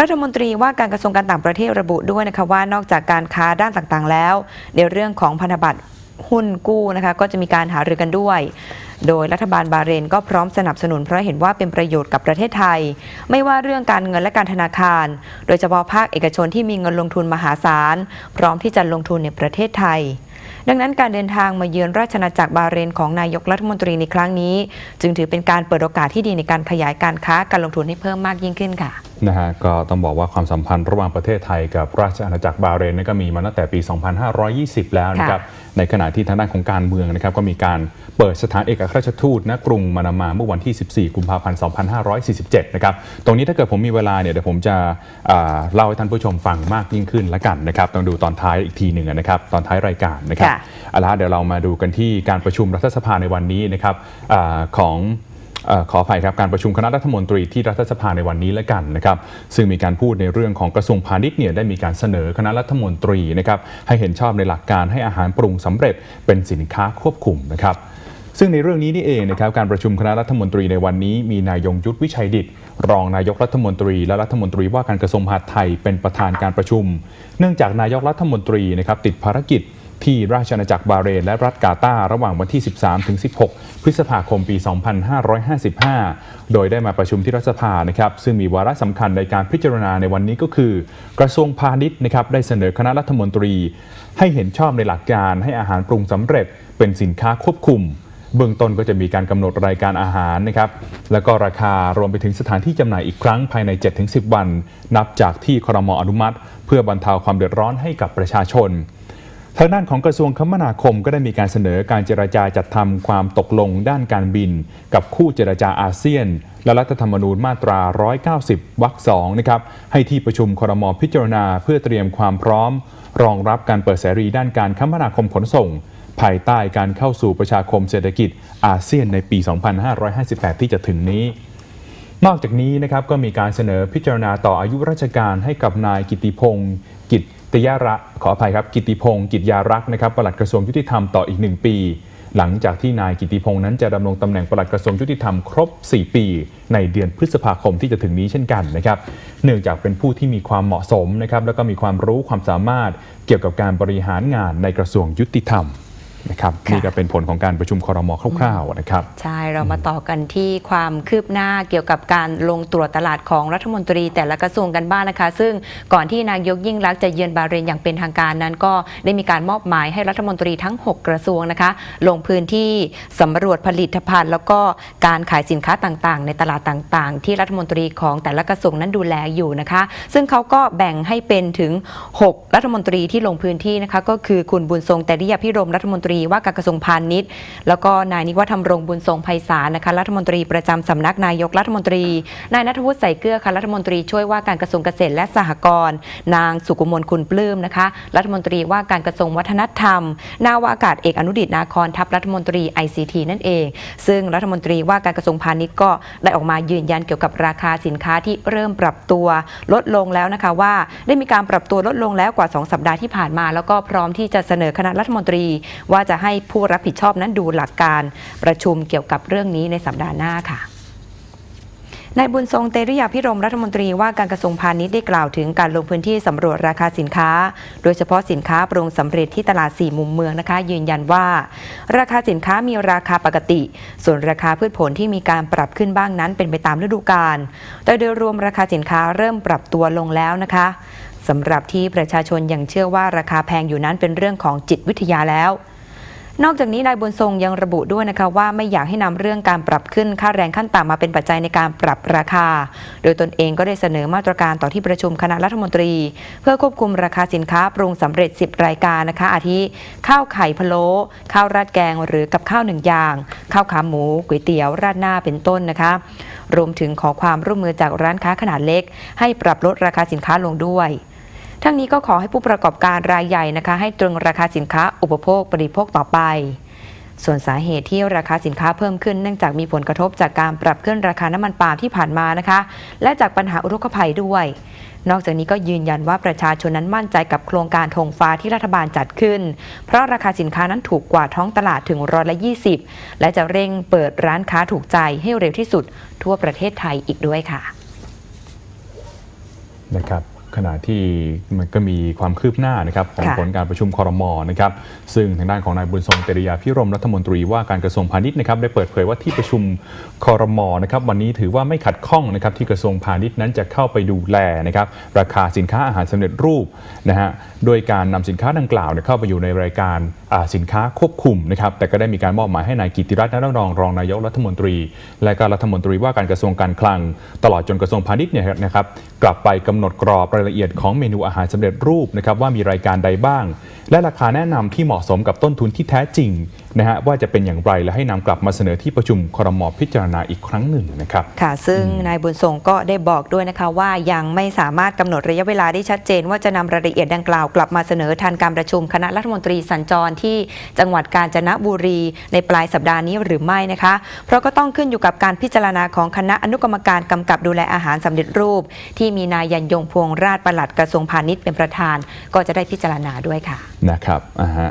รัฐมนตรีว่าการกระทรวงการต่างประเทศระบุด้วยนะคะว่านอกจากการค้าด้านต่างๆ แล้ว ในเรื่องของพันธบัตรหุ้นกู้นะคะก็จะมีการหารือกันด้วย โดยรัฐบาลบาเรนก็พร้อมสนับสนุนเพราะเห็นว่าเป็นประโยชน์กับประเทศไทย ไม่ว่าเรื่องการเงินและการธนาคาร โดยเฉพาะภาคเอกชนที่มีเงินลงทุนมหาศาล พร้อมที่จะลงทุนในประเทศไทย ดังนั้นการเดินทางมาเยือนราชนาจักรบาเรนของนายกรัฐมนตรีในครั้งนี้ จึงถือเป็นการเปิดโอกาสที่ดีในการขยายการค้าการลงทุนให้เพิ่มมากยิ่งขึ้นค่ะ นะฮะก็ต้องบอกว่าความสัมพันธ์ระหว่างประเทศไทยกับราชอาณาจักรบาห์เรนนี่ก็มีมาตั้งแต่ปี 2520 แล้วนะครับในขณะที่ทางด้านของการเมืองนะครับก็มีการเปิดสถานเอกอัครราชทูตณกรุงมานามาเมื่อวันที่ 14 กุมภาพันธ์ 2547 นะครับตรงนี้ถ้าเกิดผมมีเวลาเนี่ยเดี๋ยวผมจะอ่าเล่าให้ท่านผู้ชมฟังมากยิ่งขึ้นละกันนะครับต้องดูตอนท้ายอีกทีหนึ่งนะครับตอนท้ายรายการนะครับค่ะเอาละฮะเดี๋ยวเรามาดูกันที่การประชุมรัฐสภาในวันนี้นะครับอาของเอขออภัยครับการประชุมคณะรัฐมนตรีที่รัฐสภาในวันนี้แล้วกันนะครับซึ่งมีการพูดในเรื่องของกระทรวงพาณิชย์เนี่ยได้มีการเสนอคณะรัฐมนตรีนะครับให้เห็นชอบในหลักการให้อาหารปรุงสำเร็จเป็นสินค้าควบคุมนะครับซึ่งในเรื่องนี้นี่เองนะครับการประชุมคณะรัฐมนตรีในวันนี้ มีนายยงยุทธวิชัยดิตรองนายกรัฐมนตรี และรัฐมนตรีว่าการกระทรวงมหาดไทยเป็นประธานการประชุม เนื่องจากนายกรัฐมนตรีนะครับติดภารกิจ ที่ราชอาณาจักรบาเรนและรัฐกาตาระหว่างวันที่ 13 ถึง 16 พฤษภาคมปี 2555 โดยได้มาประชุมที่รัฐสภานะครับ ซึ่งมีวาระสำคัญในการพิจารณาในวันนี้ก็คือ กระทรวงพาณิชย์นะครับได้เสนอคณะรัฐมนตรี ให้เห็นชอบในหลักการให้อาหารปรุงสำเร็จ เป็นสินค้าควบคุมเบื้องต้นก็จะมีการกำหนดรายการอาหารนะครับ แล้วก็ราคารวมไปถึงสถานที่จำหน่ายอีกครั้งภายใน 7-10 วัน นับจากที่ครมอนุมัติ เพื่อบรรเทาความเดือดร้อนให้กับประชาชน ทางด้านของกระทรวงคมนาคมก็ได้มีการเสนอการเจรจาจัดทำความตกลงด้านการบิน กับคู่เจรจาอาเซียน และรัฐธรรมนูญมาตรา 190 วรรคสองนะครับให้ที่ประชุมครมพิจารณาเพื่อเตรียมความพร้อม รองรับการเปิดเสรีด้านการคมนาคมขนส่ง ภายใต้การเข้าสู่ประชาคมเศรษฐกิจอาเซียนในปี 2558 ที่จะถึงนี้นอกจากนี้นะครับก็มีการเสนอพิจารณาต่ออายุราชการให้กับนายกิติพงศ์กิต ติยาระขออภัยครับกิติพงศ์กิจยารักษ์นะครับปลัดกระทรวงยุติธรรมต่ออีกหนึ่งปี หลังจากที่นายกิติพงศ์นั้นจะดำรงตำแหน่งปลัดกระทรวงยุติธรรมครบ 4 ปี ในเดือนพฤษภาคมที่จะถึงนี้เช่นกันนะครับเนื่องจากเป็นผู้ที่มีความเหมาะสมนะครับแล้วก็มีความรู้ความสามารถเกี่ยวกับการบริหารงานในกระทรวงยุติธรรม นะครับค่ะนี่ก็เป็นผลของการประชุมครมคร่าวๆนะครับใช่เรามาต่อกันที่ความคืบหน้าเกี่ยวกับการลงตรวจตลาดของรัฐมนตรี แต่ละกระทรวงกันบ้างนะคะ ซึ่งก่อนที่นายกยิ่งรักษณ์จะเยือนบาห์เรนอย่างเป็นทางการนั้น ก็ได้มีการมอบหมายให้รัฐมนตรีทั้ง 6 กระทรวงนะคะ ลงพื้นที่สำรวจผลิตภัณฑ์ แล้วก็การขายสินค้าต่างๆ ในตลาดต่างๆ ที่รัฐมนตรีของแต่ละกระทรวงนั้นดูแลอยู่นะคะ ซึ่งเขาก็แบ่งให้เป็นถึง 6 รัฐมนตรีที่ลงพื้นที่นะคะก็คือคุณบุญทรงแต่ริยพิรมรัฐมนตรีว่าการกระทรวงพาณิชย์ แล้วก็นายนิวัฒน์ธรรมรงบุญทรงไพศาลนะคะรัฐมนตรีประจำสำนักนายกรัฐมนตรี นายนัทวุฒิใส่เกลือค่ะรัฐมนตรีช่วยว่าการกระทรวงเกษตรและสหกรณ์นางสุกุมลคุณปลื้มนะคะ รัฐมนตรีว่าการกระทรวงวัฒนธรรม นาวาอากาศเอกอนุดิตนาคอนทัพรัฐมนตรี ICT นั่นเอง ซึ่งรัฐมนตรีว่าการกระทรวงพาณิชย์ก็ได้ออกมายืนยันเกี่ยวกับราคาสินค้าที่เริ่มปรับตัวลดลงแล้วนะคะว่าได้มีการปรับตัวลดลงแล้วกว่า 2 สัปดาห์ที่ผ่านมา แล้วก็พร้อมที่จะเสนอคณะรัฐมนตรีว่าจะให้ผู้รับผิดชอบนั้นดูหลักการประชุมเกี่ยวกับเรื่องนี้ในสัปดาห์หน้าค่ะนายบุญทรงเตริยาพิรมรัฐมนตรีว่าการกระทรวงพาณิชย์ได้กล่าวถึงการลงพื้นที่สำรวจราคาสินค้า โดยเฉพาะสินค้าปรุงสำเร็จที่ตลาดสี่มุมเมืองนะคะ ยืนยันว่า ราคาสินค้ามีราคาปกติ ส่วนราคาพืชผลที่มีการปรับขึ้นบ้างนั้นเป็นไปตามฤดูกาลแต่โดยรวมราคาสินค้าเริ่มปรับตัวลงแล้วนะคะสำหรับที่ประชาชนยังเชื่อว่าราคาแพงอยู่นั้นเป็นเรื่องของจิตวิทยาแล้ว นอกจากนี้นายบุญทรงยังระบุด้วยนะคะว่าไม่อยากให้นำเรื่องการปรับขึ้นค่าแรงขั้นต่ำมาเป็นปัจจัยในการปรับราคา โดยตนเองก็ได้เสนอมาตรการต่อที่ประชุมคณะรัฐมนตรี เพื่อควบคุมราคาสินค้าปรุงสำเร็จ 10 รายการนะคะ อาทิ ข้าวไข่พะโล้ข้าวราดแกงหรือกับข้าวหนึ่งอย่าง ข้าวขาหมูก๋วยเตี๋ยวราดหน้าเป็นต้นนะคะ รวมถึงขอความร่วมมือจากร้านค้าขนาดเล็ก ให้ปรับลดราคาสินค้าลงด้วย ทั้งนี้ก็ขอให้ผู้ประกอบการรายใหญ่นะคะ ให้ตรึงราคาสินค้าอุปโภคบริโภคต่อไป ส่วนสาเหตุที่ราคาสินค้าเพิ่มขึ้นเนื่องจากมีผลกระทบจากการปรับขึ้นราคาน้ำมันปาล์มที่ผ่านมานะคะ และจากปัญหาอุทกภัยด้วย นอกจากนี้ก็ยืนยันว่าประชาชนนั้นมั่นใจกับโครงการธงฟ้าที่รัฐบาลจัดขึ้น เพราะราคาสินค้านั้นถูกกว่าท้องตลาดถึงร้อยละ20 และจะเร่งเปิดร้านค้าถูกใจให้เร็วที่สุด ทั่วประเทศไทยอีกด้วยค่ะนะครับ ขณะที่มันก็มีความคืบหน้านะครับของค่ะผลการประชุมคอรมอนะครับซึ่งทางด้านของนายบุญทรงเตริยาพิรมรัฐมนตรีว่าการกระทรวงพาณิชย์นะครับได้เปิดเผยว่าที่ประชุมคอรมอนะครับวันนี้ถือว่าไม่ขัดข้องนะครับที่กระทรวงพาณิชย์นั้นจะเข้าไปดูแลนะครับราคาสินค้าอาหารสำเร็จรูปนะฮะโดยการนำสินค้าดังกล่าวเนี่ยเข้าไปอยู่ในรายการอ่า สินค้าควบคุมนะครับแต่ก็ได้มีการมอบหมายให้นายกิติรัตน์นรองรองนายกรัฐมนตรี และก็รัฐมนตรีว่าการกระทรวงการคลัง ตลอดจนกระทรวงพาณิชย์เนี่ยนะครับกลับไปกำหนดกรอบรายละเอียดของเมนูอาหารสำเร็จรูปนะครับว่ามีรายการใดบ้าง และราคาแนะนำที่เหมาะสมกับต้นทุนที่แท้จริงนะฮะว่าจะเป็นอย่างไรและให้นำกลับมาเสนอที่ประชุมครมพิจารณาอีกครั้งหนึ่งนะครับค่ะ ซึ่งนายบุญส่งก็ได้บอกด้วยนะคะว่ายังไม่สามารถกำหนดระยะเวลาได้ชัดเจน ว่าจะนำรายละเอียดดังกล่าวกลับมาเสนอทันการประชุมคณะรัฐมนตรีสัญจรที่จังหวัดกาญจนบุรีในปลายสัปดาห์นี้หรือไม่นะคะ เพราะก็ต้องขึ้นอยู่กับการพิจารณาของคณะอนุกรรมการกำกับดูแลอาหารสำเร็จรูป ที่มีนายยันยงพวงราชปลัดกระทรวงพาณิชย์เป็นประธาน ก็จะได้พิจารณาด้วยค่ะนะครับอ่าฮะ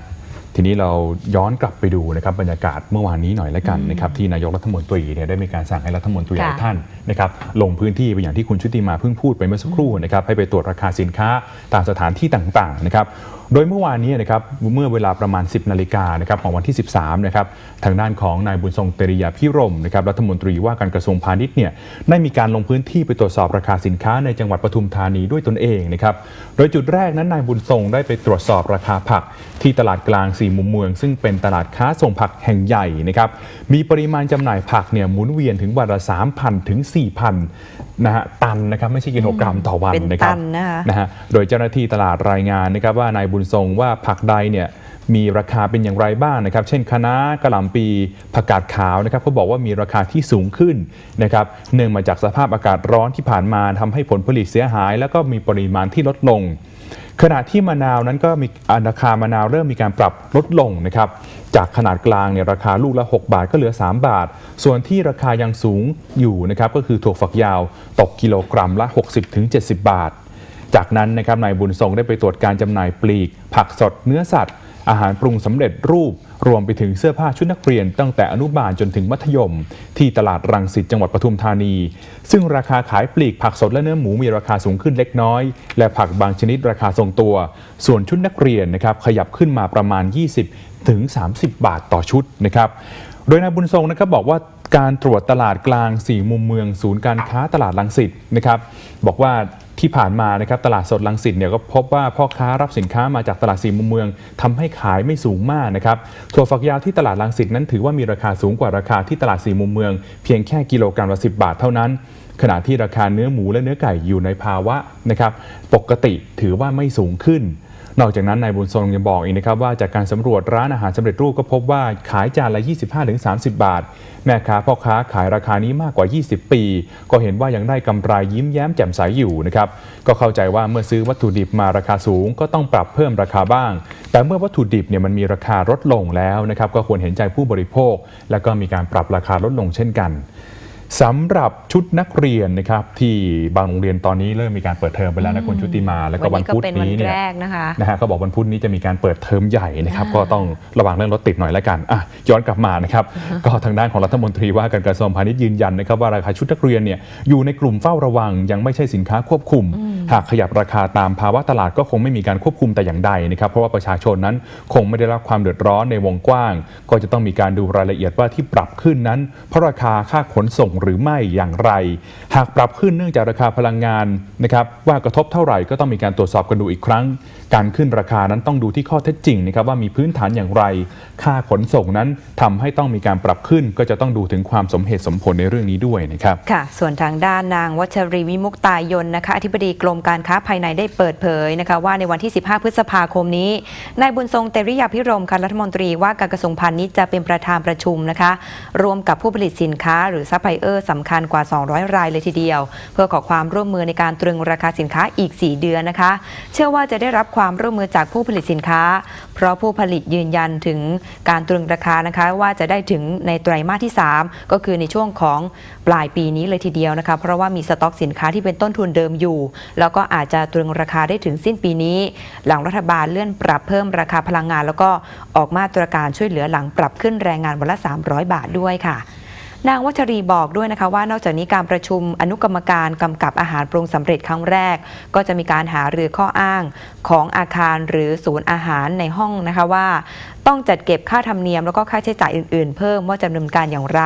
ทีนี้เราย้อนกลับไปดูนะครับบรรยากาศเมื่อวานนี้หน่อยแล้วกันนะครับที่นายกรัฐมนตรีเนี่ยได้มีการสั่งให้รัฐมนตรีหค่ะลายท่านนะครับลงพื้นที่ไปอย่างที่คุณชุติมาเพิ่งพูดไปเมื่อสักครู่นะครับให้ไปตรวจราคาสินค้าตามสถานที่ต่างๆนะครับ โดยเมื่อวานนี้นะครับเมื่อเวลาประมาณ 10นาฬิกานะครับของวันที่ 13นะครับทางด้านของนายบุญทรงเตริยาพิรมนะครับรัฐมนตรีว่าการกระทรวงพาณิชย์เนี่ยได้มีการลงพื้นที่ไปตรวจสอบราคาสินค้าในจังหวัดปทุมธานีด้วยตนเองนะครับโดยจุดแรกนั้นนายบุญทรงได้ไปตรวจสอบราคาผัก ที่ตลาดกลางสี่มุมเมือง ซึ่งเป็นตลาดค้าส่งผักแห่งใหญ่นะครับมีปริมาณจำหน่ายผักเนี่ยหมุนเวียนถึงวันละ3,000ถึง4,000นะฮะตันนะครับไม่ใช่กิโลกรัมต่อวันเป็นนะครับตันนะคะนะฮะโดยเจ้าหน้าที่ตลาดรายงานนะครับว่านายบุุญทรงว่าผักใดเนี่ยมีราคาเป็นอย่างไรบ้างนะครับ เช่นคะน้ากระหล่ำปีผักกาดขาวนะครับเขาบอกว่ามีราคาที่สูงขึ้นนะครับเนื่องมาจากสภาพอากาศร้อนที่ผ่านมาทำให้ผลผลิตเสียหาย แล้วก็มีปริมาณที่ลดลง ขณะที่มะนาวนั้นก็มีอ่าราคามะนาวเริ่มมีการปรับลดลงนะครับจากขนาดกลางเนี่ยราคาลูกละ 6 บาทก็เหลือ 3 บาท ส่วนที่ราคายังสูงอยู่นะครับก็คือถั่วฝักยาวตกกิโลกรัมละ 60-70 บาท จากนั้นนะครับนายบุญทรงได้ไปตรวจการจำหน่ายปลีก ผักสดเนื้อสัตว์ อาหารปรุงสำเร็จรูป รวมไปถึงเสื้อผ้าชุดนักเรียน ตั้งแต่อนุบาลจนถึงมัธยม ที่ตลาดรังสิตจังหวัดปทุมธานี ซึ่งราคาขายปลีกผักสดและเนื้อหมูมีราคาสูงขึ้นเล็กน้อย และผักบางชนิดราคาทรงตัว ส่วนชุดนักเรียนนะครับขยับขึ้นมาประมาณ 20 ถึง 30 บาทต่อชุดนะครับโดยนายบุญทรงนะครับบอกว่าการตรวจตลาดกลาง 4 มุมเมือง ศูนย์การค้าตลาดลังสิตนะครับบอกว่า ที่ผ่านมานะครับตลาดสดลังสิตเนี่ยก็พบว่าพ่อค้ารับสินค้ามาจากตลาดสี่มุมเมืองทำให้ขายไม่สูงมากนะครับถั่วฝักยาวที่ตลาดลังสิตนั้นถือว่ามีราคาสูงกว่าราคาที่ตลาดสี่มุมเมือง เพียงแค่กิโลกรัมละสิบบาทเท่านั้น ขณะที่ราคาเนื้อหมูและเนื้อไก่อยู่ในภาวะนะครับปกติถือว่าไม่สูงขึ้น นอกจากนั้นนายบุญทรงยังบอกอีกนะครับว่าจากการสำรวจร้านอาหารสำเร็จรูปก็พบว่าขายจานละ 25-30 บาท แม่ค้าพ่อค้าขายราคานี้มากกว่า 20 ปี ก็เห็นว่ายังได้กำไรยิ้มแย้มแจ่มใสอยู่นะครับก็เข้าใจว่าเมื่อซื้อวัตถุดิบมาราคาสูง ก็ต้องปรับเพิ่มราคาบ้าง แต่เมื่อวัตถุดิบเนี่ยมันมีราคาลดลงแล้วนะครับก็ควรเห็นใจผู้บริโภค และก็มีการปรับราคาลดลงเช่นกัน สำหรับชุดนักเรียนนะครับที่บางโรงเรียนตอนนี้เริ่มมีการเปิดเทอมไปแล้วนะคุณชุติมา แล้วก็วันพุธเป็นวันนี้เนี่ยแรกนะคะนะฮะเขาบอกวันพุธนี้จะมีการเปิดเทอมใหญ่นะครับอ่าก็ต้องระวังเรื่องรถติดหน่อยแล้วกันอะย้อนกลับมานะครับ ก็ทางด้านของรัฐมนตรีว่าการกระทรวงพาณิชย์ยืนยันนะครับว่าราคาชุดนักเรียนเนี่ยอยู่ในกลุ่มเฝ้าระวังยังไม่ใช่สินค้าควบคุม หากขยับราคาตามภาวะตลาดก็คงไม่มีการควบคุมแต่อย่างใดนะครับ เพราะว่าประชาชนนั้นคงไม่ได้รับความเดือดร้อนในวงกว้าง ก็จะต้องมีการดูรายละเอียดว่าที่ปรับขึ้นนั้น เพราะราคาค่าขนส่งหรือไม่อย่างไร หากปรับขึ้นเนื่องจากราคาพลังงานนะครับว่ากระทบเท่าไหร่ก็ต้องมีการตรวจสอบกันดูอีกครั้ง การขึ้นราคานั้นต้องดูที่ข้อเท็จจริงนะครับว่ามีพื้นฐานอย่างไร ค่าขนส่งนั้นทำให้ต้องมีการปรับขึ้น ก็จะต้องดูถึงความสมเหตุสมผลในเรื่องนี้ด้วยนะครับค่ะส่วนทางด้านนางวัชรีวิมุกตายนนะคะอธิบดีกรมการค้าภายในได้เปิดเผยนะคะว่าในวันที่ 15 พฤษภาคมนี้ นายบุญทรงเตริยาพิรมค่ะรัฐมนตรีว่าการกระทรวงพาณิชย์จะเป็นประธานประชุมนะคะรวมกับผู้ผลิตสินค้าหรือซัพพลายเออร์สำคัญกว่า 200 รายเลยทีเดียว เพื่อขอความร่วมมือในการตรึงราคาสินค้าอีก 4 เดือนนะคะ เชื่อว่าจะได้รับความร่วมมือจากผู้ผลิตสินค้า เพราะผู้ผลิตยืนยันถึงการตรึงราคานะคะว่าจะได้ถึงในไตรมาสที่ 3 ก็คือในช่วงของปลายปีนี้เลยทีเดียวนะคะ เพราะว่ามีสต็อกสินค้าที่เป็นต้นทุนเดิมอยู่แล้วแล้วก็อาจจะตรึงราคาได้ถึงสิ้นปีนี้ หลังรัฐบาลเลื่อนปรับเพิ่มราคาพลังงาน แล้วก็ออกมาตรการช่วยเหลือหลังปรับขึ้นแรงงานวันละ 300 บาทด้วยค่ะ นางวัชรีบอกด้วยนะคะว่านอกจากนี้การประชุมอนุกรรมการกำกับอาหารปรุงสำเร็จครั้งแรก ก็จะมีการหารือข้ออ้างของอาคารหรือศูนย์อาหารในห้องนะคะว่า ต้องจัดเก็บค่าธรรมเนียมแล้วก็ค่าใช้จ่ายอื่นๆ เพิ่มว่าจะดำเนินการอย่างไร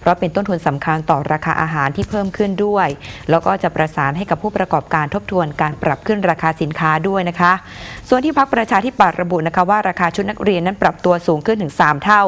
เพราะเป็นต้นทุนสำคัญต่อราคาอาหารที่เพิ่มขึ้นด้วย แล้วก็จะประสานให้กับผู้ประกอบการทบทวนการปรับขึ้นราคาสินค้าด้วยนะคะ ส่วนที่พักประชาธิปัตย์ระบุนะคะว่าราคาชุดนักเรียนนั้นปรับตัวสูงขึ้นถึง 3 เท่า